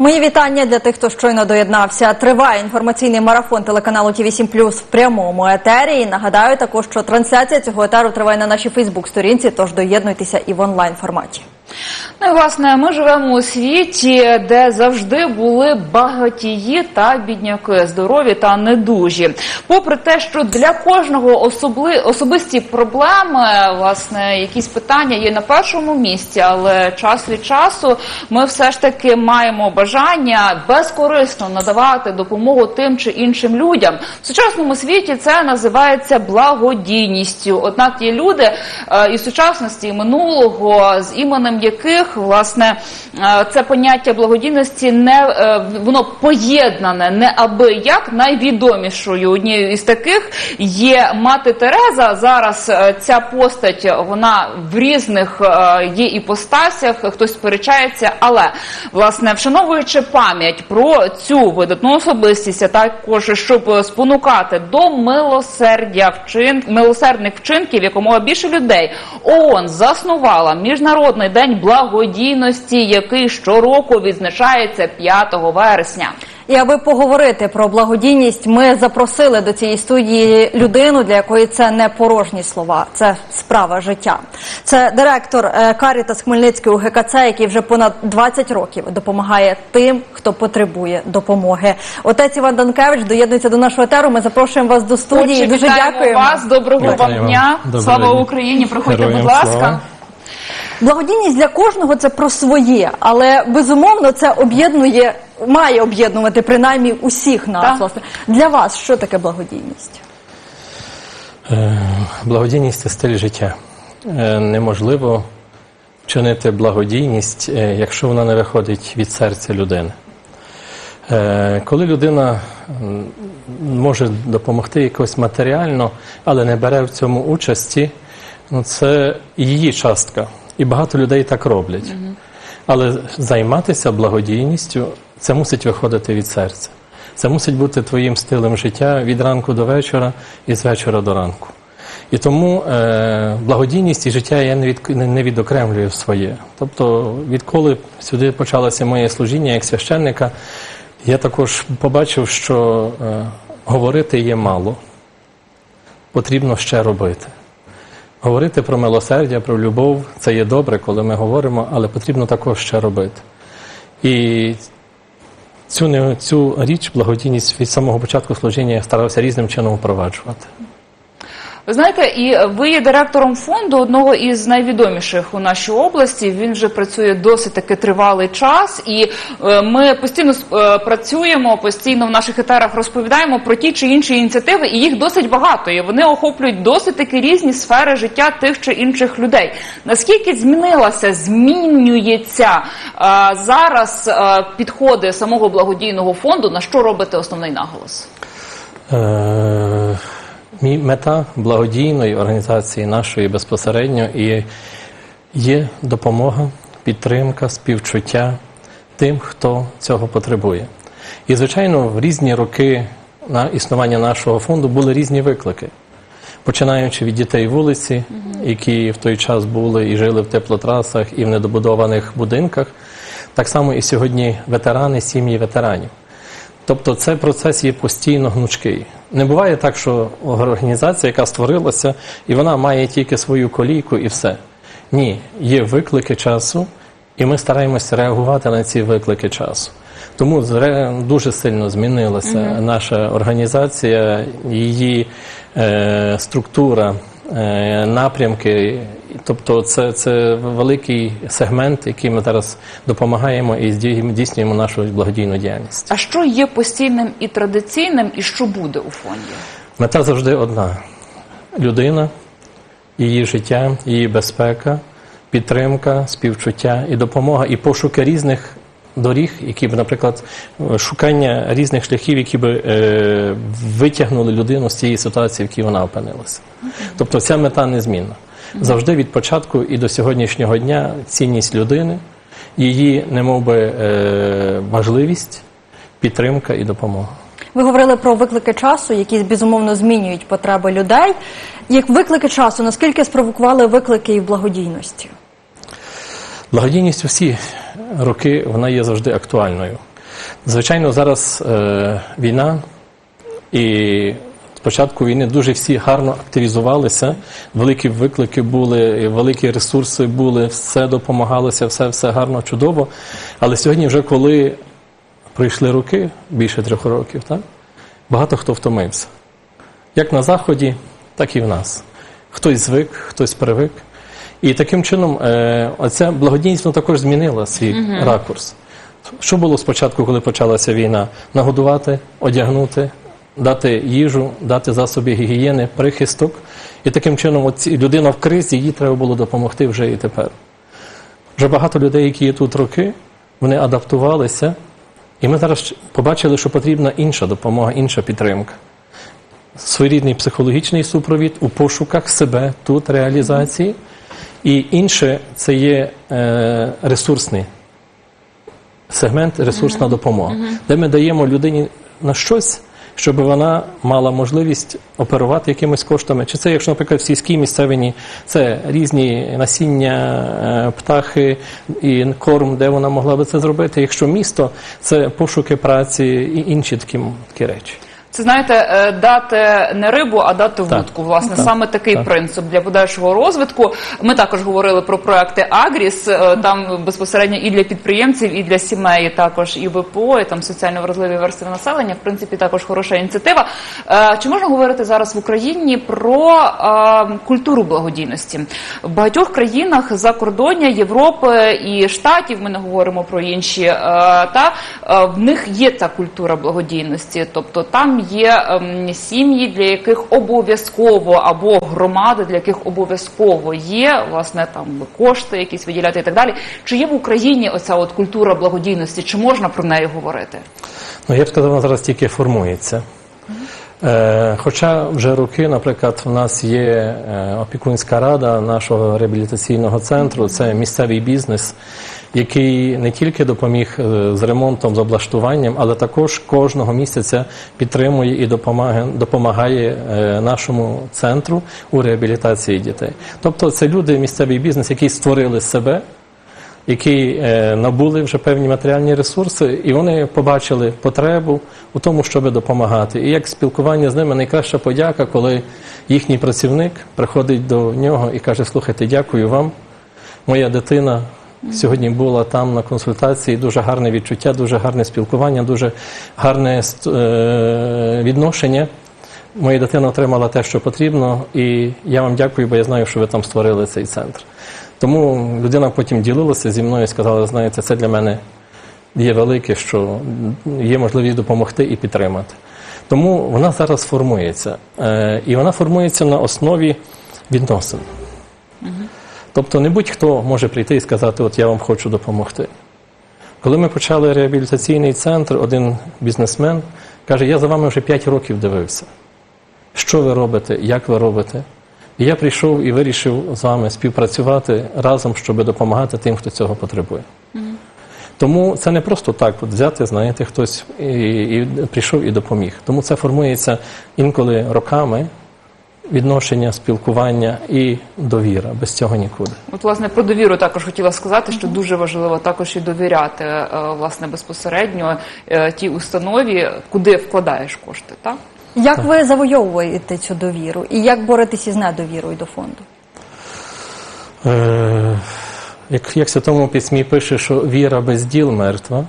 Мої вітання для тих, хто щойно доєднався. Триває інформаційний марафон телеканалу ТВ 7 в прямому етері. І нагадаю також, що трансляція цього етеру триває на нашій Фейсбук-сторінці, тож доєднуйтеся і в онлайн форматі. Ну і власне, ми живемо у світі, де завжди були багатії та бідняки, здорові та недужі. Попри те, що для кожного особли, особисті проблеми, власне, якісь питання є на першому місці, але час від часу ми все ж таки маємо бажання безкорисно надавати допомогу тим чи іншим людям. В сучасному світі це називається благодійністю. Однак є люди е, із сучасності і минулого, з іменем яких власне е, це поняття благодійності не е, воно поєднане не аби як найвідомішою. Однією із таких є мати Тереза. Зараз е, ця постать вона в різних є іпостасях. Хтось сперечається, але власне вшановуючи пам'ять про цю видатну особистість, а також щоб спонукати до милосердя вчин милосердних вчинків, якомога більше людей ООН заснувала міжнародний день благодійності, який щороку відзначається 5 вересня. І аби поговорити про благодійність, ми запросили до цієї студії людину, для якої це не порожні слова, це справа життя. Це директор е, Карітас Хмельницький у ГКЦ, який вже понад 20 років допомагає тим, хто потребує допомоги. Отець Іван Данкевич доєднується до нашого етеру. Ми запрошуємо вас до студії. Дуже дякуємо. вас. Доброго вам дня. вам. Слава. Україні! Проходьте, Героям будь ласка. слава. Благодійність для кожного це про своє, але безумовно це об'єднує, має об'єднувати принаймні усіх нас. Так. Власне для вас що таке благодійність? Е, Благодійність це стиль життя. Е, Неможливо вчинити благодійність, е, якщо вона не виходить від серця людини. Коли людина може допомогти якось матеріально, але не бере в цьому участі, ну це її частка. І багато людей так роблять. Але займатися благодійністю це мусить виходити від серця. Це мусить бути твоїм стилем життя від ранку до вечора і з вечора до ранку. І тому е, благодійність і життя я не, від, не відокремлюю своє. Тобто, відколи сюди почалося моє служіння як священника, я також побачив, що е, говорити є мало, потрібно ще робити. Говорити про милосердя, про любов це є добре, коли ми говоримо, але потрібно також ще робити. І цю, цю річ, благодійність від самого початку служіння я старався різним чином впроваджувати. Ви знаєте, і ви є директором фонду одного із найвідоміших у нашій області. Він вже працює досить таки тривалий час, і е, ми постійно е, працюємо, постійно в наших етерах розповідаємо про ті чи інші ініціативи, і їх досить багато. І вони охоплюють досить таки різні сфери життя тих чи інших людей. Наскільки змінилася, змінюється е, зараз е, підходи самого благодійного фонду? На що робите основний наголос? Мета благодійної організації нашої безпосередньо і є допомога, підтримка, співчуття тим, хто цього потребує. І, звичайно, в різні роки на існування нашого фонду були різні виклики. Починаючи від дітей вулиці, які в той час були і жили в теплотрасах і в недобудованих будинках, так само і сьогодні ветерани, сім'ї ветеранів. Тобто цей процес є постійно гнучкий. Не буває так, що організація, яка створилася, і вона має тільки свою колійку і все. Ні, є виклики часу, і ми стараємося реагувати на ці виклики часу. Тому дуже сильно змінилася наша організація, її е, структура, е, напрямки. Тобто, це, це великий сегмент, який ми зараз допомагаємо і здійснюємо нашу благодійну діяльність. А що є постійним і традиційним, і що буде у фонді? Мета завжди одна: людина, її життя, її безпека, підтримка, співчуття і допомога, і пошуки різних доріг, які б, наприклад, шукання різних шляхів, які б е, витягнули людину з цієї ситуації, в якій вона опинилася. Тобто ця мета незмінна. Завжди від початку і до сьогоднішнього дня цінність людини, її немов би, е, важливість, підтримка і допомога. Ви говорили про виклики часу, які безумовно змінюють потреби людей. Як виклики часу, наскільки спровокували виклики і в благодійності? Благодійність у всі роки вона є завжди актуальною. Звичайно, зараз е, війна, і спочатку війни дуже всі гарно активізувалися, великі виклики були, великі ресурси були, все допомагалося, все, все гарно, чудово. Але сьогодні, вже коли пройшли роки, більше трьох років, так, багато хто втомився. Як на Заході, так і в нас. Хтось звик, хтось привик. І таким чином е, оця благодійність вона також змінила свій ракурс. Що було спочатку, коли почалася війна? Нагодувати, одягнути, дати їжу, дати засоби гігієни, прихисток. І таким чином, оці, людина в кризі, їй треба було допомогти вже і тепер. Вже багато людей, які є тут роки, вони адаптувалися, і ми зараз побачили, що потрібна інша допомога, інша підтримка. Своєрідний психологічний супровід у пошуках себе тут реалізації. І інше це є е, ресурсний сегмент, ресурсна допомога, де ми даємо людині на щось, щоб вона мала можливість оперувати якимись коштами. Чи це, якщо, наприклад, в сільській місцевині це різні насіння, е, птахи і корм, де вона могла би це зробити. Якщо місто, це пошуки праці і інші такі, такі речі. Це знаєте, е, дати не рибу, а дати вудку. Власне, Так. саме такий Так. принцип для подальшого розвитку. Ми також говорили про проекти Агріс. е, Там безпосередньо і для підприємців, і для сімей, також і ВПО, і там соціально вразливі верстви населення. В принципі, також хороша ініціатива. Е, Чи можна говорити зараз в Україні про культуру благодійності? В багатьох країнах закордоння Європи і штатів. Ми не говоримо про інші. Та в них є ця культура благодійності, тобто там є ем, сім'ї, для яких обов'язково або громади, для яких обов'язково є власне там кошти, якісь виділяти і так далі. Чи є в Україні оця от культура благодійності? Чи можна про неї говорити? Ну, я б сказав, вона зараз тільки формується. Е, хоча вже роки, наприклад, в нас є е, опікунська рада нашого реабілітаційного центру, це місцевий бізнес, який не тільки допоміг е, з ремонтом, з облаштуванням, але також кожного місяця підтримує і допомагає, е, нашому центру у реабілітації дітей. Тобто це люди, місцевий бізнес, які створили себе які е, набули вже певні матеріальні ресурси, і вони побачили потребу у тому, щоб допомагати. І як спілкування з ними найкраща подяка, коли їхній працівник приходить до нього і каже: Слухайте, дякую вам. Моя дитина сьогодні була там на консультації. Дуже гарне відчуття, дуже гарне спілкування, дуже гарне е, відношення. Моя дитина отримала те, що потрібно, і я вам дякую, бо я знаю, що ви там створили цей центр. Тому людина потім ділилася зі мною і сказала, знаєте, це для мене є велике, що є можливість допомогти і підтримати. Тому вона зараз формується. Е, І вона формується на основі відносин. Тобто не будь-хто може прийти і сказати, от я вам хочу допомогти. Коли ми почали реабілітаційний центр, один бізнесмен каже, я за вами вже 5 років дивився. Що ви робите, як ви робите? І я прийшов і вирішив з вами співпрацювати разом, щоб допомагати тим, хто цього потребує. Тому це не просто так от взяти, знаєте, хтось і, і прийшов і допоміг. Тому це формується інколи роками відношення, спілкування і довіра. Без цього нікуди. От, власне, про довіру також хотіла сказати, що дуже важливо також і довіряти е, власне безпосередньо е, тій установі, куди вкладаєш кошти, так? Як ви завойовуєте цю довіру і як боретеся з недовірою до фонду? Е, як, як Святому Письмі пише, що віра без діл мертва,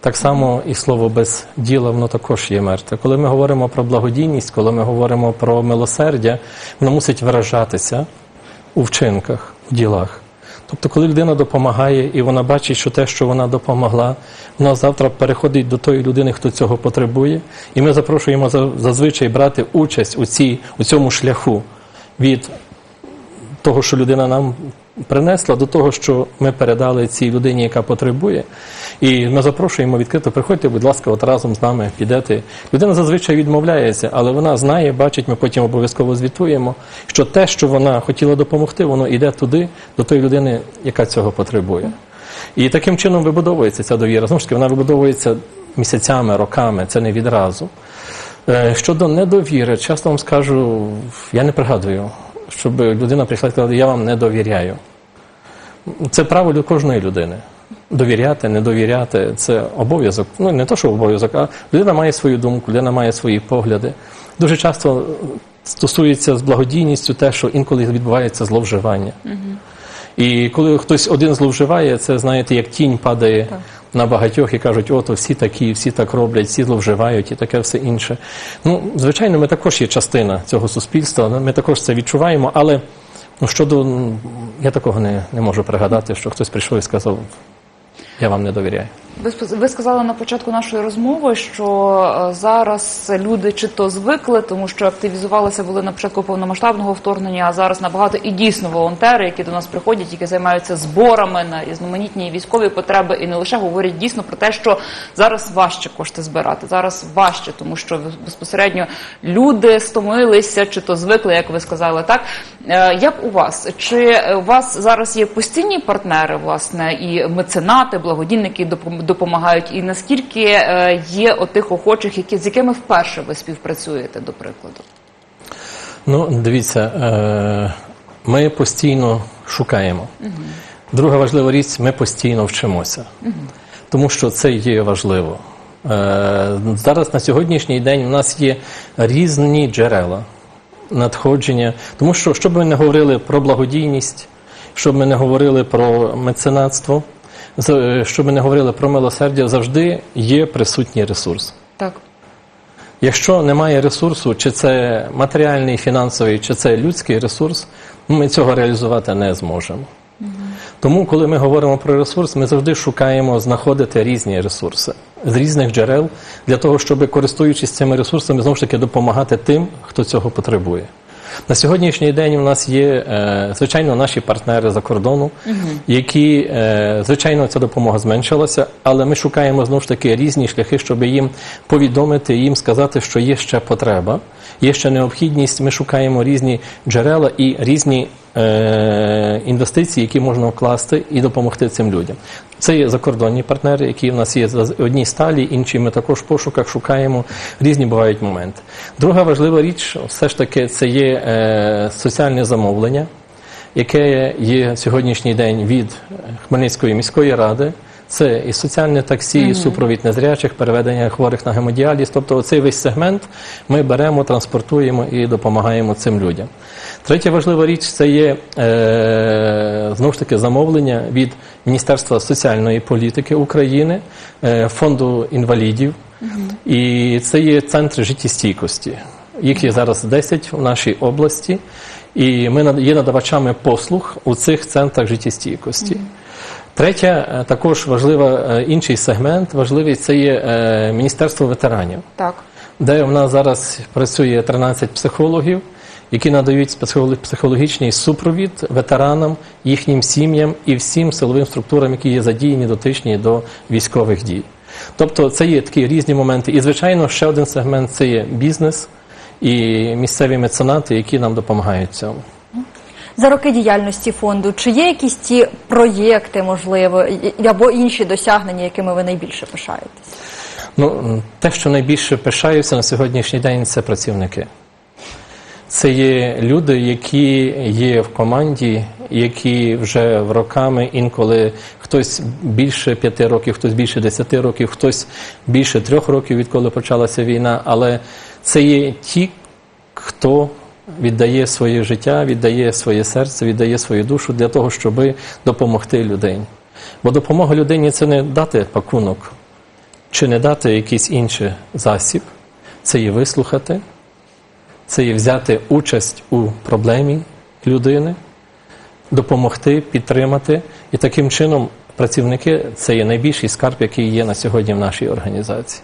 так само і слово без діла воно також є мертве. Коли ми говоримо про благодійність, коли ми говоримо про милосердя, воно мусить виражатися у вчинках, у ділах. Тобто, коли людина допомагає і вона бачить, що те, що вона допомогла, вона завтра переходить до тої людини, хто цього потребує, і ми запрошуємо за- зазвичай брати участь у, цій, у цьому шляху від того, що людина нам принесла, до того, що ми передали цій людині, яка потребує. І ми запрошуємо відкрито, приходьте, будь ласка, от разом з нами підете. Людина зазвичай відмовляється, але вона знає, бачить, ми потім обов'язково звітуємо, що те, що вона хотіла допомогти, воно йде туди, до тої людини, яка цього потребує. І таким чином вибудовується ця довіра. Знову ж таки, вона вибудовується місяцями, роками, це не відразу. Е, Щодо недовіри, часто вам скажу, я не пригадую, щоб людина прийшла і сказала, я вам не довіряю. Це право лю- кожної людини. довіряти, не довіряти це обов'язок. Ну не то, що обов'язок, а людина має свою думку, людина має свої погляди. Дуже часто стосується з благодійністю те, що інколи відбувається зловживання. І коли хтось один зловживає, це знаєте, як тінь падає на багатьох і кажуть, ото всі такі, всі так роблять, всі зловживають і таке все інше. Ну, звичайно, ми також є частина цього суспільства, ми також це відчуваємо, але ну, щодо я такого не, не можу пригадати, що хтось прийшов і сказав, я вам не довіряю. Ви, сказали на початку нашої розмови, що е, зараз люди чи то звикли, тому що активізувалися були на початку повномасштабного вторгнення, а зараз набагато і дійсно волонтери, які до нас приходять, які займаються зборами на різноманітні військові потреби, і не лише говорять дійсно про те, що зараз важче кошти збирати, зараз важче, тому що безпосередньо люди стомилися, чи то звикли, як ви сказали, так Е, як у вас? Чи у вас зараз є постійні партнери, власне, і меценати, благодійники допом- допомагають? І наскільки е, є отих охочих, які з якими вперше ви співпрацюєте, до прикладу? Ну, дивіться, е, ми постійно шукаємо. Друга важлива річ, ми постійно вчимося. Тому що це є важливо. Е, Зараз на сьогоднішній день у нас є різні джерела надходження. Тому що, щоб ми не говорили про благодійність, щоб ми не говорили про меценатство, з- щоб ми не говорили про милосердя, завжди є присутній ресурс. Так. Якщо немає ресурсу, чи це матеріальний, фінансовий, чи це людський ресурс, ми цього реалізувати не зможемо. Тому, коли ми говоримо про ресурс, ми завжди шукаємо знаходити різні ресурси з різних джерел для того, щоб користуючись цими ресурсами, знову ж таки допомагати тим, хто цього потребує. На сьогоднішній день у нас є, е, звичайно, наші партнери за кордону, які, е, звичайно, ця допомога зменшилася, але ми шукаємо знову ж таки різні шляхи, щоб їм повідомити, їм сказати, що є ще потреба, є ще необхідність. Ми шукаємо різні джерела і різні е, інвестиції, які можна вкласти і допомогти цим людям. Це є закордонні партнери, які в нас є одні сталі, інші ми також в пошуках шукаємо. Різні бувають моменти. Друга важлива річ, все ж таки, це є е, соціальне замовлення, яке є сьогоднішній день від Хмельницької міської ради. Це і соціальне таксі, і супровід незрячих, переведення хворих на гемодіаліз. Тобто оцей весь сегмент ми беремо, транспортуємо і допомагаємо цим людям. Третя важлива річ це є е, знову ж таки замовлення від Міністерства соціальної політики України, е, фонду інвалідів. І це є центри життєстійкості. Їх є зараз 10 у нашій області, і ми є надавачами послуг у цих центрах життєстійкості. Третя, е, також важлива е, інший сегмент, важливий це є е, Міністерство ветеранів, Так. де в нас зараз працює 13 психологів, які надають психологічний супровід ветеранам, їхнім сім'ям і всім силовим структурам, які є задіяні дотичні до військових дій. Тобто це є такі різні моменти. І, звичайно, ще один сегмент це є бізнес і місцеві меценати, які нам допомагають в цьому. За роки діяльності фонду, чи є якісь ті проєкти, можливо, або інші досягнення, якими ви найбільше пишаєтесь? Ну, те, що найбільше пишаюся на сьогоднішній день, це працівники. Це є люди, які є в команді, які вже роками інколи хтось більше п'яти років, хтось більше десяти років, хтось більше трьох років, відколи почалася війна. Але це є ті, хто віддає своє життя, віддає своє серце, віддає свою душу для того, щоб допомогти людині. Бо допомога людині це не дати пакунок чи не дати якийсь інший засіб, це є вислухати, це є взяти участь у проблемі людини, допомогти, підтримати. І таким чином працівники це є найбільший скарб, який є на сьогодні в нашій організації.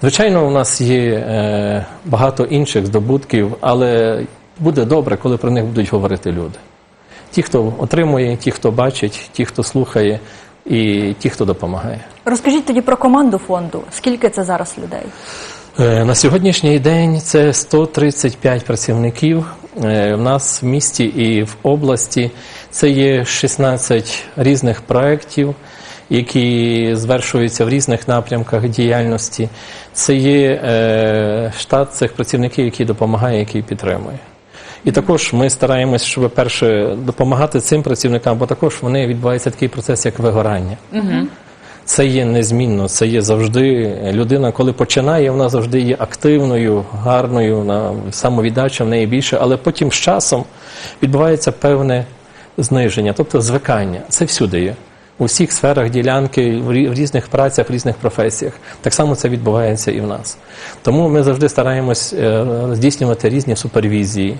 Звичайно, у нас є е, багато інших здобутків, але буде добре, коли про них будуть говорити люди. Ті, хто отримує, ті, хто бачить, ті, хто слухає, і ті, хто допомагає. Розкажіть тоді про команду фонду. Скільки це зараз людей? Е, На сьогоднішній день це 135 працівників. Е, В нас в місті і в області це є 16 різних проєктів, які звершуються в різних напрямках діяльності. Це є е, штат цих працівників, який допомагає, який підтримує. І також ми стараємось, щоб перше допомагати цим працівникам, бо також вони відбувається такий процес, як вигорання. Це є незмінно, це є завжди людина, коли починає, вона завжди є активною, гарною, на самовіддача в неї більше, але потім з часом відбувається певне зниження, тобто звикання. Це всюди є. У всіх сферах ділянки, в рі- в різних працях, в різних професіях. Так само це відбувається і в нас. Тому ми завжди стараємось е, здійснювати різні супервізії,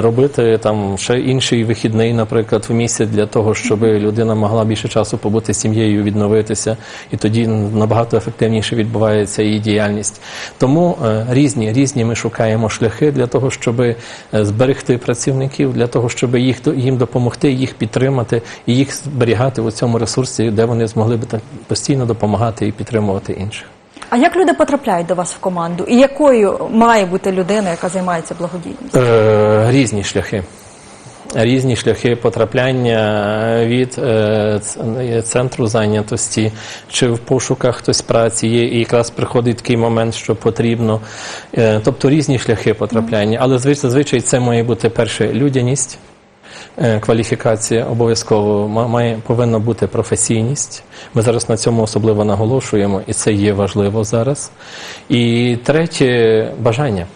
робити там ще інший вихідний, наприклад, в місяць для того, щоб людина могла більше часу побути з сім'єю, відновитися, і тоді набагато ефективніше відбувається її діяльність. Тому е, різні, різні ми шукаємо шляхи для того, щоб е, зберегти працівників, для того, щоб їх їм допомогти, їх підтримати і їх зберігати у цьому ресурсі, де вони змогли б постійно допомагати і підтримувати інших. А як люди потрапляють до вас в команду? І якою має бути людина, яка займається благодійністю? Е, різні шляхи. Різні шляхи потрапляння від е, центру зайнятості, чи в пошуках хтось праці є, і якраз приходить такий момент, що потрібно. Е, тобто різні шляхи потрапляння. Але звич- зазвичай це має бути перше людяність, е, кваліфікація обов'язково має повинна бути професійність. Ми зараз на цьому особливо наголошуємо, і це є важливо зараз. І третє бажання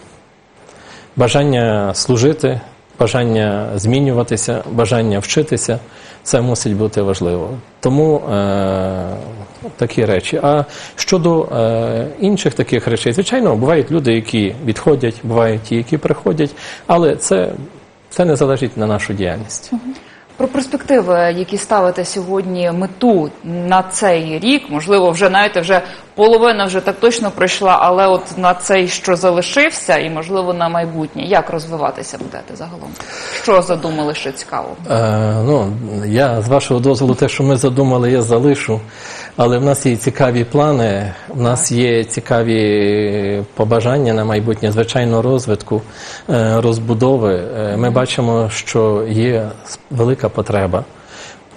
бажання служити, бажання змінюватися, бажання вчитися це мусить бути важливо. Тому е, такі речі. А щодо е, інших таких речей, звичайно, бувають люди, які відходять, бувають ті, які приходять, але це, це не залежить на нашу діяльність. Про перспективи, які ставите сьогодні мету на цей рік, можливо, вже знаєте, вже половина вже так точно пройшла, але от на цей, що залишився, і можливо на майбутнє, як розвиватися будете загалом? Що задумали ще цікаво? Е, ну, я з вашого дозволу, те, що ми задумали, я залишу. Але в нас є цікаві плани, в нас є цікаві побажання на майбутнє, звичайно, розвитку, е, розбудови. Е, Ми бачимо, що є велика потреба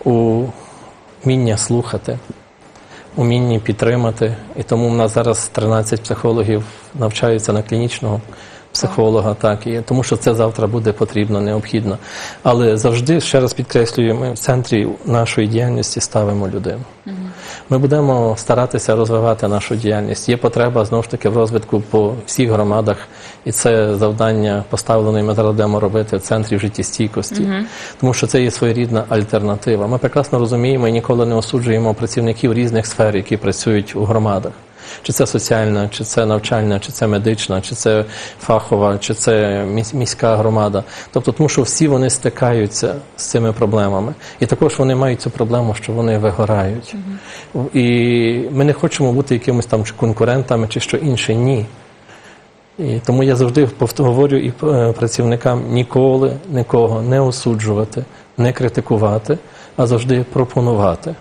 у вміння слухати, умінні підтримати. І тому в нас зараз 13 психологів навчаються на клінічного психолога, так і тому, що це завтра буде потрібно, необхідно. Але завжди ще раз підкреслюю, ми в центрі нашої діяльності ставимо людину. Ми будемо старатися розвивати нашу діяльність. Є потреба знову ж таки в розвитку по всіх громадах, і це завдання поставлене. Ми зараз будемо робити в центрі життєстійкості, тому що це є своєрідна альтернатива. Ми прекрасно розуміємо і ніколи не осуджуємо працівників різних сфер, які працюють у громадах. Чи це соціальна, чи це навчальна, чи це медична, чи це фахова, чи це міська громада. Тобто, тому що всі вони стикаються з цими проблемами. І також вони мають цю проблему, що вони вигорають. І ми не хочемо бути якимось там чи конкурентами, чи що інше. Ні. І тому я завжди говорю і е, працівникам ніколи нікого не осуджувати, не критикувати, а завжди пропонувати.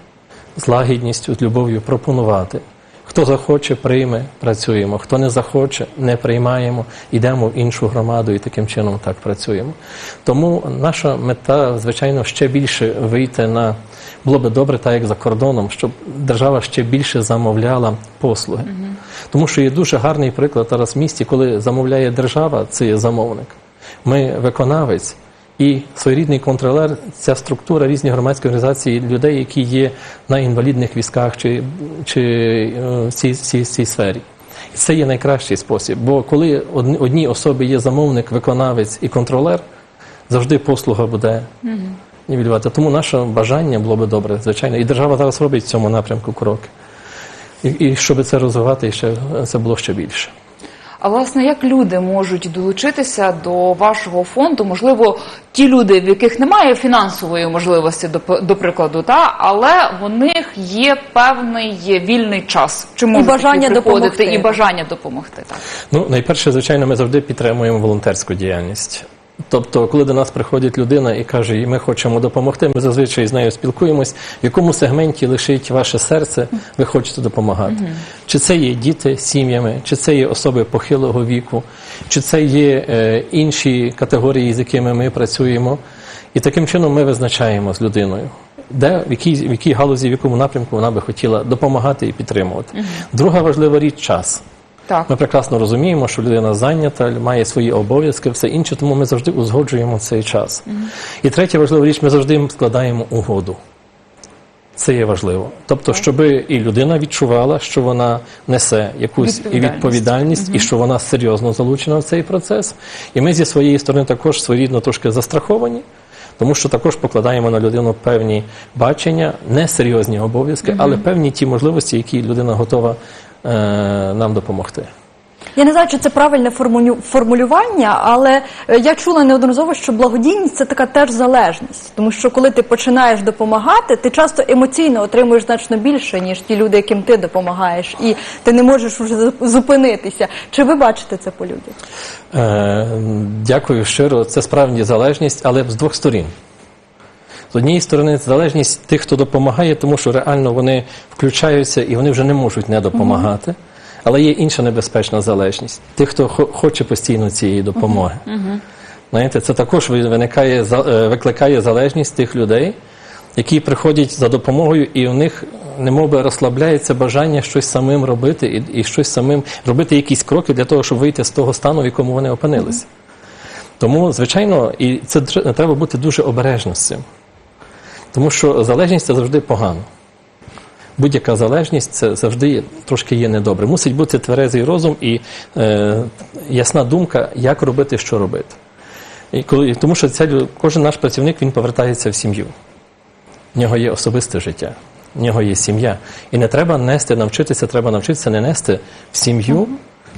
З лагідністю, з любов'ю пропонувати. Хто захоче, прийме, працюємо. Хто не захоче, не приймаємо, йдемо в іншу громаду і таким чином так працюємо. Тому наша мета, звичайно, ще більше вийти на було би добре, так як за кордоном, щоб держава ще більше замовляла послуги. Тому що є дуже гарний приклад зараз в місті, коли замовляє держава, це є замовник. Ми виконавець і своєрідний контролер, ця структура різні громадські організації людей, які є на інвалідних візках чи, чи е, в цій, цій, цій сфері. І це є найкращий спосіб. Бо коли одній особі є замовник, виконавець і контролер, завжди послуга буде нівелювати. Тому наше бажання було би добре, звичайно. І держава зараз робить в цьому напрямку кроки. І, і щоб це розвивати, ще це було ще більше. А власне, як люди можуть долучитися до вашого фонду? Можливо, ті люди, в яких немає фінансової можливості, до, до прикладу, та але в них є певний вільний час. Чи можуть бажання допомогти. і бажання допомогти. Так. Ну, найперше, звичайно, ми завжди підтримуємо волонтерську діяльність. Тобто, коли до нас приходить людина і каже, «І ми хочемо допомогти, ми зазвичай з нею спілкуємось, в якому сегменті лишить ваше серце, ви хочете допомагати. Чи це є діти з сім'ями, чи це є особи похилого віку, чи це є е, інші категорії, з якими ми працюємо. І таким чином ми визначаємо з людиною, де в якій, в якій галузі, в якому напрямку вона би хотіла допомагати і підтримувати. Друга важлива річ час. Так. Ми прекрасно розуміємо, що людина зайнята, має свої обов'язки, все інше, тому ми завжди узгоджуємо цей час. І третя важлива річ, ми завжди складаємо угоду. Це є важливо. Тобто, щоб і людина відчувала, що вона несе якусь і Відповідальність. відповідальність, і що вона серйозно залучена в цей процес. І ми зі своєї сторони також своєрідно трошки застраховані, тому що також покладаємо на людину певні бачення, не серйозні обов'язки, але певні ті можливості, які людина готова нам допомогти. Я не знаю, чи це правильне формулювання, але е, я чула неодноразово, що благодійність це така теж залежність. Тому що коли ти починаєш допомагати, ти часто емоційно отримуєш значно більше, ніж ті люди, яким ти допомагаєш, і ти не можеш вже зупинитися. Чи ви бачите це по людях? Е, Дякую щиро. Це справді залежність, але з двох сторін. З однієї сторони, залежність тих, хто допомагає, тому що реально вони включаються і вони вже не можуть не допомагати. Але є інша небезпечна залежність тих, хто хо- хоче постійно цієї допомоги. Знаєте, це також ви- виникає, е, викликає залежність тих людей, які приходять за допомогою, і у них немов би розслабляється бажання щось самим робити і, і щось самим робити якісь кроки для того, щоб вийти з того стану, в якому вони опинилися. Тому, звичайно, і це треба бути дуже обережним з цим. Тому що залежність це завжди погано. Будь-яка залежність це завжди трошки є недобре. Мусить бути тверезий розум і е, ясна думка, як робити, що робити. І коли, тому що ця, кожен наш працівник він повертається в сім'ю. В нього є особисте життя, в нього є сім'я. І не треба нести, навчитися, треба навчитися не нести в сім'ю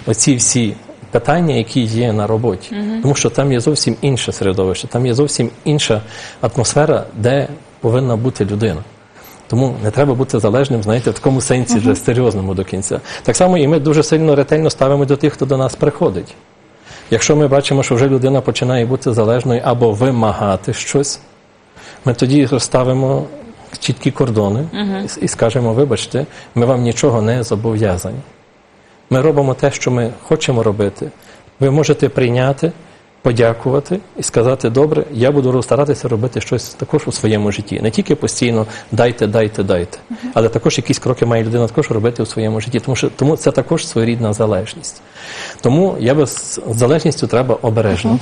оці всі питання, які є на роботі. Тому що там є зовсім інше середовище, там є зовсім інша атмосфера, де повинна бути людина. Тому не треба бути залежним, знаєте, в такому сенсі вже серйозному до кінця. Так само і ми дуже сильно ретельно ставимо до тих, хто до нас приходить. Якщо ми бачимо, що вже людина починає бути залежною або вимагати щось, ми тоді розставимо чіткі кордони і- скажемо, вибачте, ми вам нічого не зобов'язані. Ми робимо те, що ми хочемо робити. Ви можете прийняти, подякувати і сказати, добре, я буду старатися робити щось також у своєму житті. Не тільки постійно дайте, дайте, дайте, але також якісь кроки має людина також робити у своєму житті. Тому що тому це також своєрідна залежність. Тому я би з залежністю треба обережно.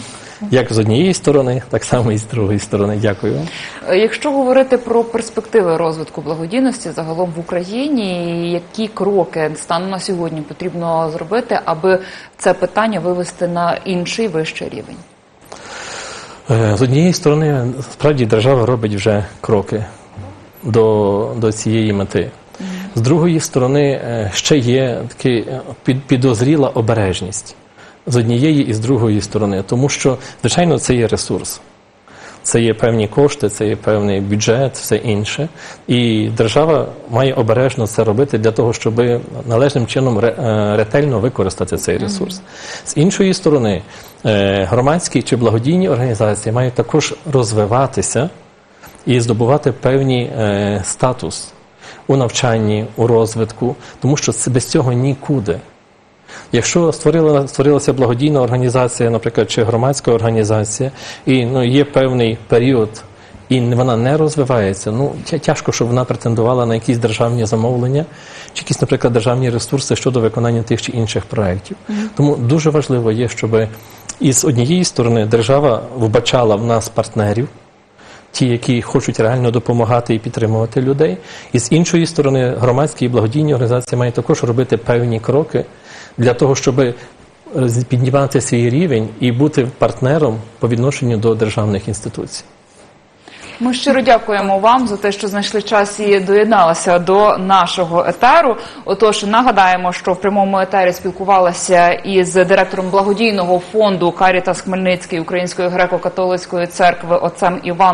Як з однієї сторони, так само і з другої сторони. Дякую. Е, Якщо говорити про перспективи розвитку благодійності загалом в Україні, які кроки станом на сьогодні потрібно зробити, аби це питання вивести на інший вищий рівень? Е, З однієї сторони, справді держава робить вже кроки до, до цієї мети. З другої сторони, е, ще є така під, підозріла обережність з однієї і з другої сторони, тому що, звичайно, це є ресурс. Це є певні кошти, це є певний бюджет, все інше. І держава має обережно це робити для того, щоб належним чином е, ретельно використати цей ресурс. З іншої сторони, е, громадські чи благодійні організації мають також розвиватися і здобувати певний е, статус у навчанні, у розвитку, тому що це без цього нікуди. Якщо створила, створилася благодійна організація, наприклад, чи громадська організація, і ну, є певний період, і вона не розвивається, ну тяжко, щоб вона претендувала на якісь державні замовлення, чи якісь, наприклад, державні ресурси щодо виконання тих чи інших проєктів. Тому дуже важливо є, щоб із однієї сторони держава вбачала в нас партнерів, ті, які хочуть реально допомагати і підтримувати людей. І з іншої сторони, громадські і благодійні організації мають також робити певні кроки для того, щоб піднімати свій рівень і бути партнером по відношенню до державних інституцій. Ми щиро дякуємо вам за те, що знайшли час і доєдналися до нашого етеру. Отож, нагадаємо, що в прямому етері спілкувалася із директором благодійного фонду Карітас Хмельницький Української греко-католицької церкви отцем Іваном.